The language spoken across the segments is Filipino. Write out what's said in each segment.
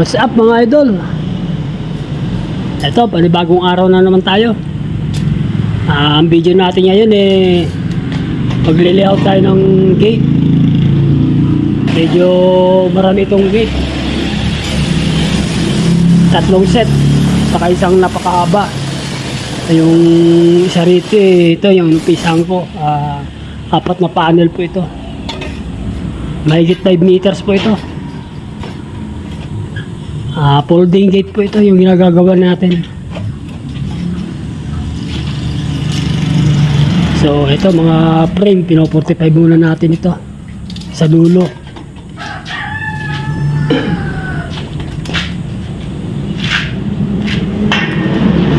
What's up mga idol? Ito, panibagong araw na naman tayo. Ah, ang video natin ngayon eh magle-layout tayo ng gate. Medyo marami itong gate. Tatlong set, saka isang napakahaba. Yung isa rito eh, ito yung pisang ko. Ah, apat na panel po ito. Mahigit 5 meters po ito. Ah, folding gate po ito yung ginagagawa natin. So, ito mga frame, pino 45 muna natin ito sa dulo.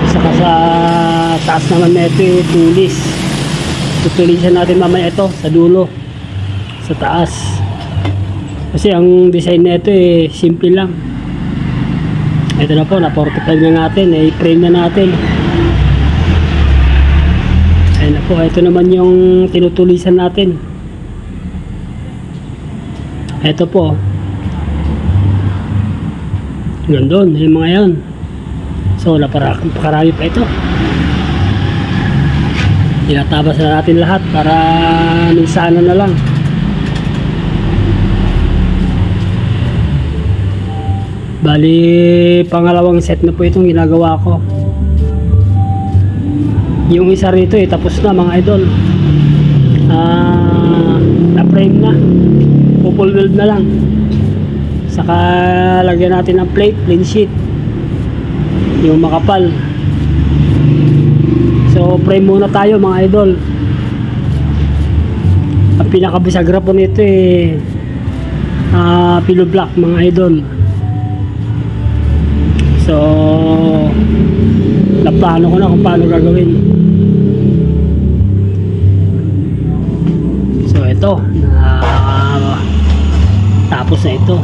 Saka sa taas naman na ito yung tulis. Tutulisan natin mamaya ito sa dulo. Sa taas. Kasi ang design na ito eh, simple lang. Ito na po, na 45 na natin, eh, frame na natin. Ayun na po, ito naman yung tinutulisan natin. Ito po. Gandun, yung mga yan. So, napakarami pa ito. Tinatabas na natin lahat para minsanan na lang. Bali, pangalawang set na po itong ginagawa ko. Yung isa rito eh, tapos na mga idol. Ah, na-frame na. Pupul weld na lang. Saka lagyan natin ng plate, plain sheet. Yung makapal. So, frame muna tayo mga idol. Ang pinakabisagra po nito eh, ah, pillow block mga idol. So, naplano ko na kung paano gagawin. So, ito. Na, tapos na ito.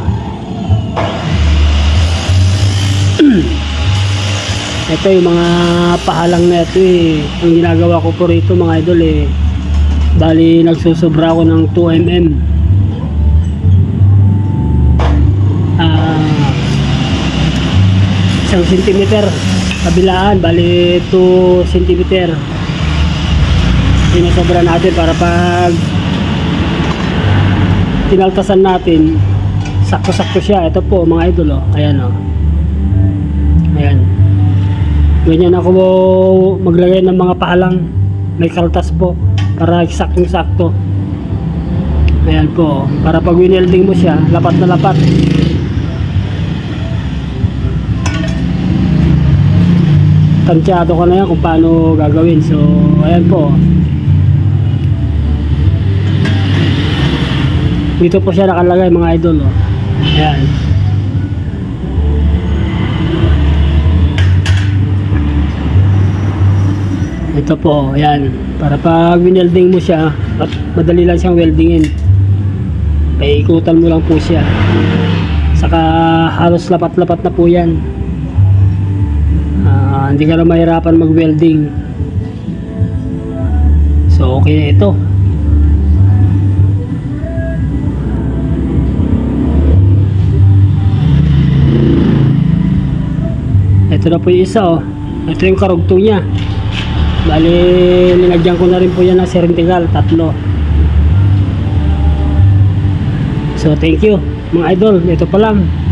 ito yung mga pahalang na ito eh. Ang ginagawa ko po rito mga idol eh. Bali, nagsusobra ako ng 2mm. Isang sentimeter kabilaan bali 2 sentimeter sinasobra natin para pag tinaltasan natin sakto-sakto siya. Ito po mga idol oh. ayan oh. ayan. Ganyan ako maglagay ng mga palang may kaltas po para saktong sakto ayan po oh. para pag winelding mo siya lapat na lapat tansyado ko na yan kung paano gagawin. So ayan po. Dito po siya nakalagay mga idol oh. ayan. Ito po ayan. Para pag winelding mo siya at madali lang siyang weldingin. Paikutan mo lang po siya. Saka halos lapat-lapat na po yan Ah, hindi ka na mahirapan mag-welding. So, okay na ito. Ito na po yung isa oh. Ito yung karugtong niya. Bali, linagyan ko na rin po yan ng serentigal, tatlo. So, thank you mga idol. Ito pa lang.